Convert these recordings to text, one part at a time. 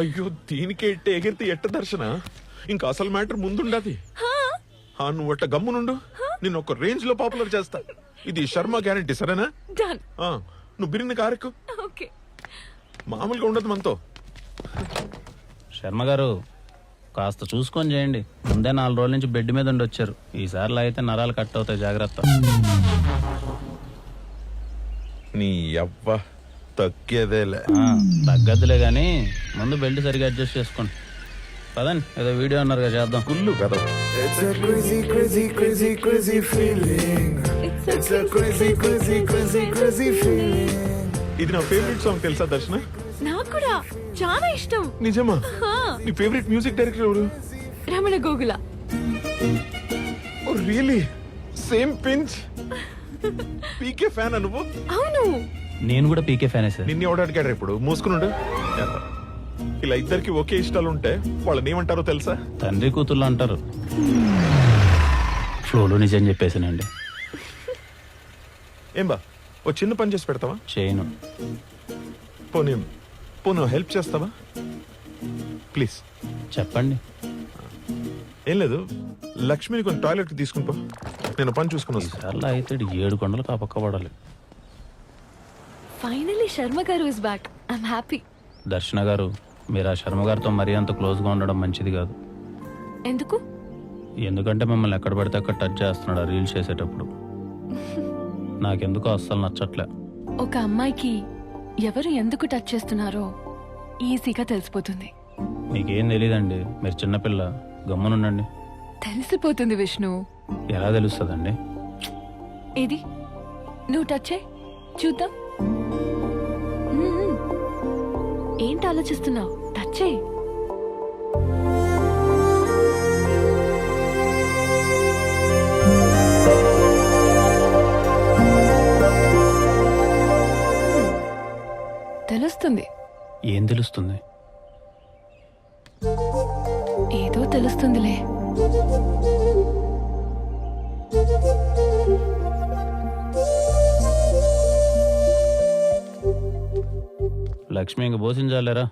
అయ్యో దీనికే ఎట్ట ఎగిరితే ఎట్ట దర్శన? ఇంకా అసలు మ్యాటర్ ముందుండది. ఆ నువ్వు అట్ట గమ్మునుండు. నేను ఒక రేంజ్లో పాపులర్ చేస్తా. ఇది శర్మ గ్యారంటీ సరేనా? డన్ ఆ, నువ్వు బిరిని కారెక్కు. ఓకే. మామూలుగా ఉండదు మనతో. శర్మ గారు కాస్త చూసుకొని చేయండి. ముందే నాలుగు రోజుల నుంచి బెడ్ మీద ఉండి వచ్చారు ఈసారిలో అయితే నరాలు కట్ అవుతాయి జాగ్రత్త. నీ అవ్వ తగ్గేదేలే. ఆ, తగ్గదులే కానీ ముందు బెల్ట్ సరిగా అడ్జస్ట్ చేసుకోండి. పదండి ఏదో వీడియో అన్నారుగా చేద్దాం. గుల్లు కదా It's a crazy, crazy, crazy, crazy feeling. It's a crazy, crazy, crazy, crazy feeling. ఇది నా ఫేవరెట్ సాంగ్ తెలుసా దర్శన? నాకు కూడా చాలా ఇష్టం. నిజమా? హా, నీ ఫేవరెట్ మ్యూజిక్ డైరెక్టర్ ఎవరు? Ramana Gogula. Oh really same pinch PK fan నువ్వు? అవును. నేను కూడా పీకే ఫ్యానే సార్. నిన్ను ఎవడు అడిగాడు ఇప్పుడు? మూసుకున్నాడు ఇలా ఇద్దరికి ఒకే ఇష్టాలు ఉంటే వాళ్ళని ఏమంటారో తెలుసా? తండ్రి కూతుళ్ళు అంటారు. ఫ్లోలో నిజం చెప్పేసానండి ఏం బా ఓ చిన్న పని చేసి పెడతావా? చేయను. పోనీ పోను హెల్ప్ చేస్తావా? ప్లీజ్. చెప్పండి. ఏం లేదు లక్ష్మిని కొంచెం టాయిలెట్కి తీసుకుని పో. నేను పని చూసుకుని వస్తా. ఈసారిలో అయితే ఏడు కొండలు కాపక్క పడాలి ఫైనలీ శర్మ గారు ఇస్ బ్యాక్ ఐఎమ్ హ్యాపీ దర్శన గారు మీరు ఆ శర్మ గారితో మరీ అంత క్లోజ్గా ఉండడం మంచిది కాదు. ఎందుకు? ఎందుకంటే మిమ్మల్ని ఎక్కడ పడితే అక్కడ టచ్ చేస్తున్నాడు ఆ రీల్స్ చేసేటప్పుడు. నాకెందుకో అస్సలు నచ్చట్లే. ఒక అమ్మాయికి ఎవరు ఎందుకు టచ్ చేస్తున్నారో ఈజీగా తెలిసిపోతుంది. మీకేం తెలియదండి మీరు చిన్నపిల్ల గమ్మునుండండి. తెలిసిపోతుంది విష్ణు. ఎలా తెలుస్తుందండి? ఏది నువ్వు టచ్ చేయి. చూద్దాం. ఏంటి ఆలోచిస్తున్నావు? టచ్ చేయి. తెలుస్తుంది. ఏం తెలుస్తుంది? ఏదో తెలుస్తుందిలే. లక్ష్మి ఇంక పోషించాలేరా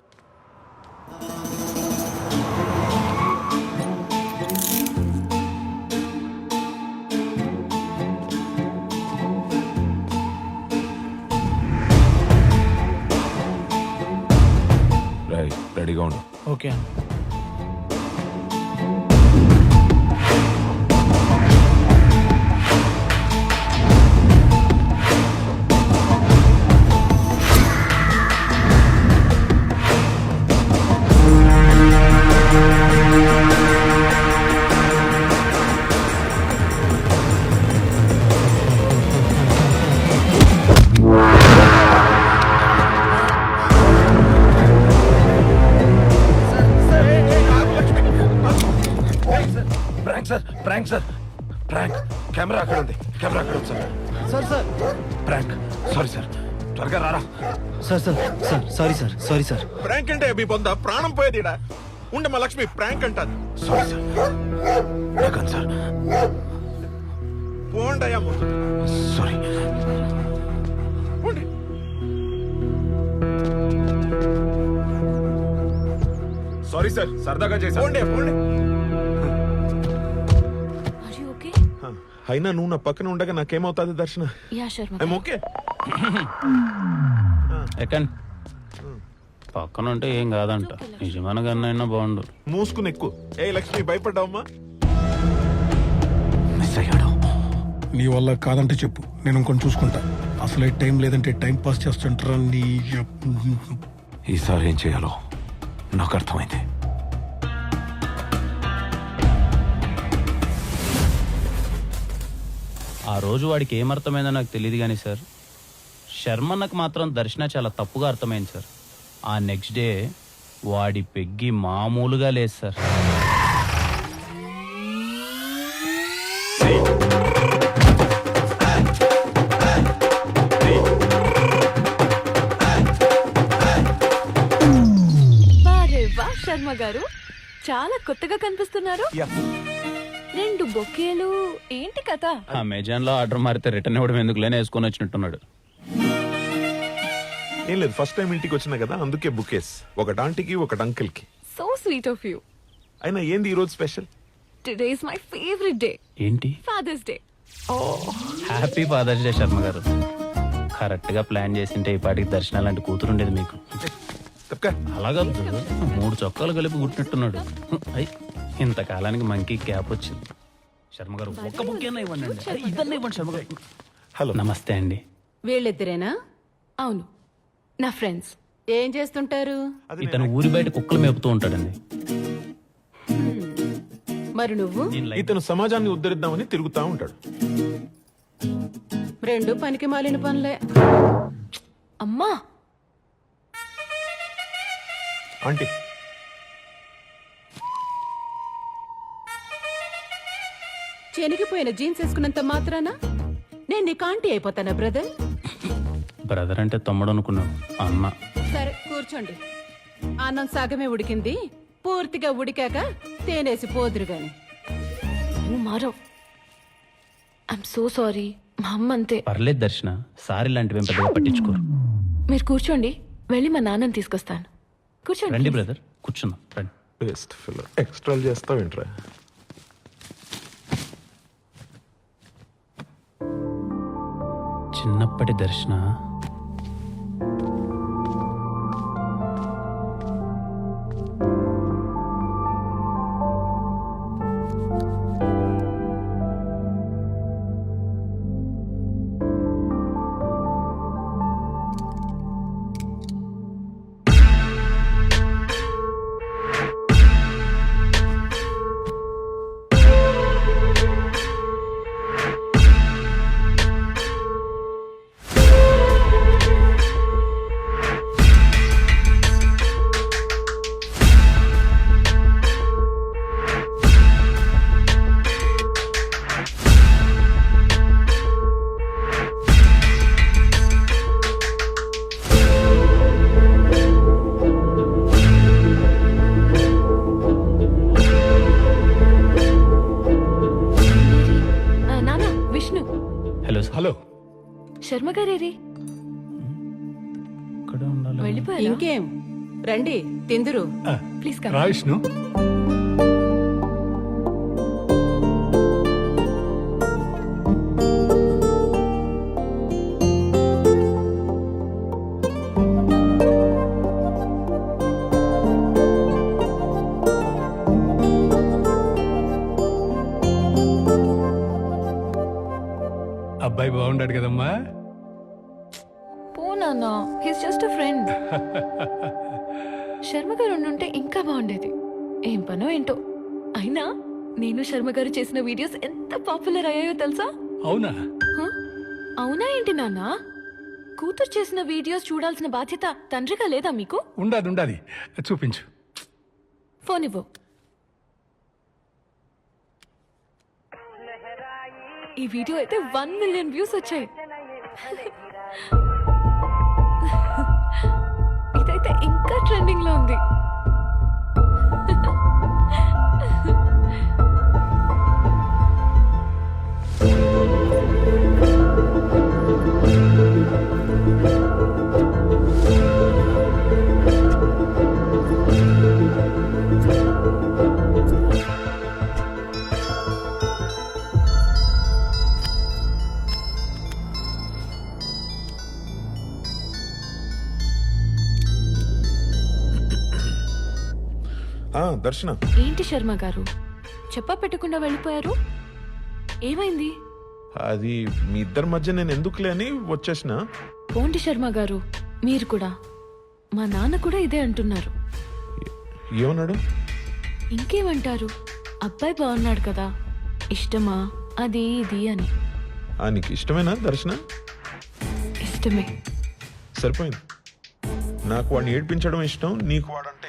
రెడీగా ఉండు. Okay sir sir sir sorry sir sorry sir. Prank అంటే అభి పొంద ప్రాణం పోయేదిడా? ఉండే మా లక్ష్మి ప్రాంక్ అంటాది సారీ సార్. నాకన్ సార్. పోండయ్యా ముందు. సారీ పోండి సారీ సార్ సరదాగా చేశాను. పోండి పోండి. Are you okay? హ, అయినా నువ్వు నా పక్కన ఉండగా నాకేమవుతుంది దర్శన? యా శర్మ ఐమ్ ఓకే ఎక్కండి. పక్కన ఉంటే ఏం కాదంట. నిజమైన కన్నా బాగుండు. మూసుకుని ఎక్కువ. ఏ లక్ష్మి భయపడ్డావమ్మా? మిస్ అయ్యాడు. నీ వల్ల కాదంటే చెప్పు. నేను ఇంకొని చూసుకుంటా. అసలే టైం లేదంటే టైం పాస్ చేస్తుంటారా నీ ఈసారి ఏం చేయాలో నాకు అర్థమైంది. ఆ రోజు వాడికి ఏమర్థమైందో నాకు తెలియదు కానీ సార్ శర్మన్నకు మాత్రం దర్శన చాలా తప్పుగా అర్థమైంది సార్. ఆ నెక్స్ట్ డే వాడి పెగ్గి మామూలుగా లేదు సార్. వారే వా శర్మ గారు. చాలా కొత్తగా కనిపిస్తున్నారు. రెండు బొకేలు ఏంటి కథ? అమెజాన్లో ఆర్డర్ మారితే రిటర్న్ ఇవ్వడం ఎందుకు లేని వేసుకొని వచ్చినట్టున్నాడు. ఏం లేదు ఫస్ట్ టైం ఇంటికి వచ్చినా కదా అందుకే బుకేస్. ఒకటి ఆంటీకి ఒకటి అంకిల్కి సో స్వీట్ ఆఫ్ యూ అయినా ఏంది ఈ రోజు special? Today is my favourite day ఏంటి? Father's day happy father's day Sharma garu. కరెక్ట్గా ప్లాన్ చేసింటే ఈ పాటికి దర్శనం లాంటి కూతురు ఉండేది మీకు. తప్పక. అలాగా? మూడు చొక్కాలు కలిపి కుట్టినట్టున్నాడు. అయ్ ఇంతకాలానికి మంకీ క్యాప్ వచ్చింది. శర్మ గారు ఒక్క బుక్ ఇవ్వండి. ఇదన్నా ఇవ్వండి శర్మ గారు. హలో నమస్తే అండి. వీళ్ళిద్దరేనా? అవును. నా ఫ్రెండ్స్. ఏం చేస్తుంటారు? ఇతను ఊరి బయట కుక్కలు మేపుతూ ఉంటాడండి. మరి నువ్వు? ఇతను సమాజాన్ని ఉద్ధరిద్దామని తిరుగుతా ఉంటాడు. రెండు పనికి మాలిన పనులే. అమ్మా! ఆంటీ. చెనిగిపోయిన జీన్స్ వేసుకున్నంత మాత్రాన? నేను నీకు ఆంటీ అయిపోతానా బ్రదర్? బ్రదర్ అంటే తమ్ముడు అనుకున్నాను అన్న సరే కూర్చోండి. అన్నం సగమే ఉడికింది పూర్తిగా ఉడికాక తేనేసి పోదురు గాని. నువ్వు మారవ్. ఐఎమ్ సో సారీ మా అమ్మ అంతే. పర్లేదు దర్శన సారీ లాంటివి ఏం పెద్దగా పట్టించుకోరు. మీరు కూర్చోండి వెళ్ళి మా నాన్నని తీసుకొస్తాను. కూర్చోండి రండి. బ్రదర్ కూర్చుందాం రండి. బెస్ట్ ఫిల్ ఎక్స్ట్రా చేస్తావు ఏంట్రా? చిన్నప్పటి దర్శన శర్మ గారేరి వెళ్ళిపోయారా? ఇంకేం? రండి తిందురు. Please come. రా శర్మ గారు ఉండుంటే ఇంకా బాగుండేది. ఏం పనో ఏంటో. అయినా నేను శర్మ గారు చేసిన వీడియోస్ ఎంత పాపులర్ అయ్యాయో తెలుసా? అవునా? అవునా ఏంటి నాన్న? కూతురు చేసిన వీడియోస్ చూడాల్సిన బాధ్యత తండ్రిగా లేదా మీకు? ఉండాది ఉండాది చూపించు. ఫోన్ ఇవ్వు. ఈ వీడియో అయితే వన్ మిలియన్ వ్యూస్ వచ్చాయి. లో ఉంది. దర్శన. ఏంటి శర్మ గారు? చెప్పా పెట్టకుండా వెళ్ళిపోయారు? ఏమైంది? అది మీ ఇద్దరి మధ్య నేను ఎందుకులే అని వచ్చేసిన. పోండి శర్మ గారు మీరు కూడా. మా నాన్న కూడా ఇదే అంటున్నారు. ఏమన్నాడు? ఇంకేమంటారు? అబ్బాయి బాగున్నాడు కదా. ఇష్టమా? అది ఇది అని. ఆ నీకు ఇష్టమేనా దర్శన? ఇష్టమే. సరిపోయింది. నాకు వాడిని ఏడ్పించడం ఇష్టం నీకు వాడంటే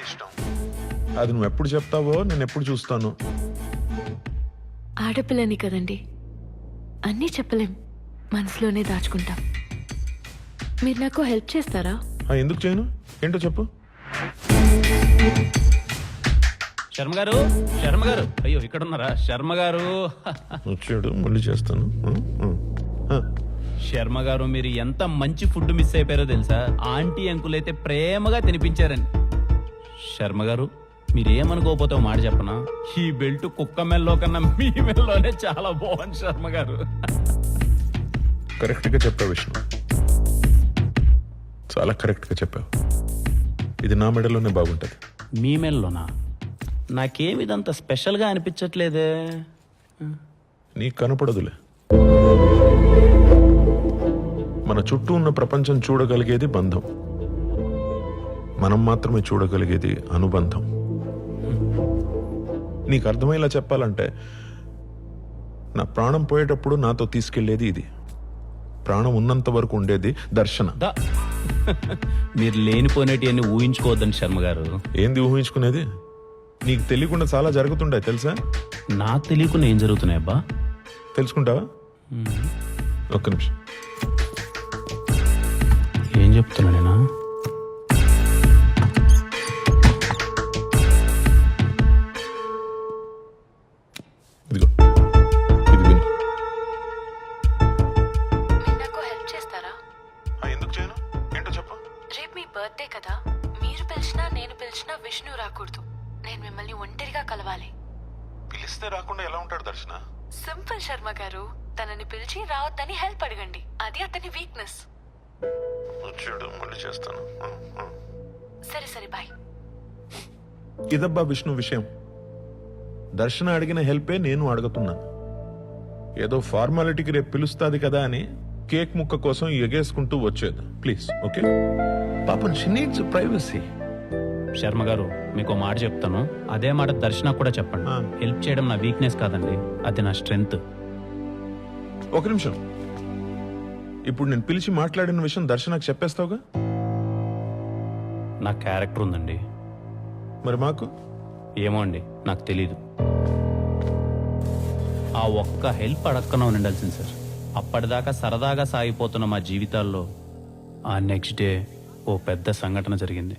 అది నువ్వు ఎప్పుడు చెప్తావో నేను ఎప్పుడు చూస్తాను. ఆడపిల్లని కదండి. అన్నీ చెప్పలేం. మనసులోనే దాచుకుంటాం. మీరు నాకు హెల్ప్ చేస్తారా? ఆ, ఎందుకు చేయను? ఏంటో చెప్పు. శర్మ గారు శర్మ గారు అయ్యో ఇక్కడ ఉన్నారా శర్మ గారు వచ్చాడు మళ్ళీ చేస్తాను. ఆ, ఆ, ఆ. శర్మ గారు మీరు ఎంత మంచి ఫుడ్ మిస్ అయిపోయారో తెలుసా? ఆంటీ అంకుల్ అయితే ప్రేమగా తినిపించారని. శర్మ గారు మీరేమనుకోకపోతే ఓ మాట చెప్పనా? ఈ బెల్ట్ కుక్క మెల్లో కన్నా మీ మెల్లోనే చాలా బాగుంది శర్మ గారు. కరెక్ట్గా చెప్పావు విష్ణు. చాలా కరెక్ట్గా చెప్పావు. ఇది నా మెడలోనే బాగుంటది. మీ మెల్లోనా? నాకేమి ఇదంత స్పెషల్గా అనిపించట్లేదే? నీకు కనపడదులే. మన చుట్టూ ఉన్న ప్రపంచం చూడగలిగేది బంధం. మనం మాత్రమే చూడగలిగేది అనుబంధం. నీకు అర్థమయ్యేలా చెప్పాలంటే నా ప్రాణం పోయేటప్పుడు నాతో తీసుకెళ్ళేది ఇది. ప్రాణం ఉన్నంత వరకు ఉండేది దర్శన. దా. మీరు లేనిపోయినటి అన్ని ఊహించుకోవద్దండి శర్మ గారు. ఏంది ఊహించుకునేది? నీకు తెలియకుండా చాలా జరుగుతుండే తెలుసా? నాకు తెలియకుండా ఏం జరుగుతున్నాయి అబ్బా? తెలుసుకుంటావా? ఒక్క నిమిషం. ఏం చెప్తున్నా నేనా బర్త్డే కదా మీరు పిలిచినా నేను పిలిచినా విష్ణు రాకూడదు. నేను మిమ్మల్ని ఒంటరిగా కలవాలి. పిలిస్తే రాకుండా ఎలా ఉంటాడు దర్శన? సింపుల్ శర్మ గారు తనని పిలిచి రావద్దని హెల్ప్ అడగండి. అది అతని వీక్నెస్ మళ్ళీ చేస్తాను. సరే సరే బాయ్ ఇదబ్బా విష్ణు విషయం. దర్శన అడిగిన హెల్పే నేను అడుగుతున్నాను ఏదో ఫార్మాలిటీకి రేపు పిలుస్తాది కదా అని కేక్ ముక్క కోసం ఎగేసుకుంటూ వచ్చేది. ప్లీజ్ ఓకే పాపం she needs privacy Sharma garu మీకు మాట చెప్తాను. అదే మాట దర్శన కూడా చెప్పండి. హెల్ప్ చేయడం నా వీక్నెస్ కాదండి. అది నా స్ట్రెంగ్త్. ఒక నిమిషం. ఇప్పుడు నేను పిలిచి మాట్లాడిన విషయం దర్శనకు చెప్పేస్తావుగా? నా క్యారెక్టర్ ఉందండి. మరి మాకు? ఏమో అండి నాకు తెలీదు. ఆ ఒక్క హెల్ప్ అడక్కన ఉండాల్సింది సార్. అప్పటిదాకా సరదాగా సాగిపోతున్న మా జీవితాల్లో ఆ నెక్స్ట్ డే ఓ పెద్ద సంఘటన జరిగింది.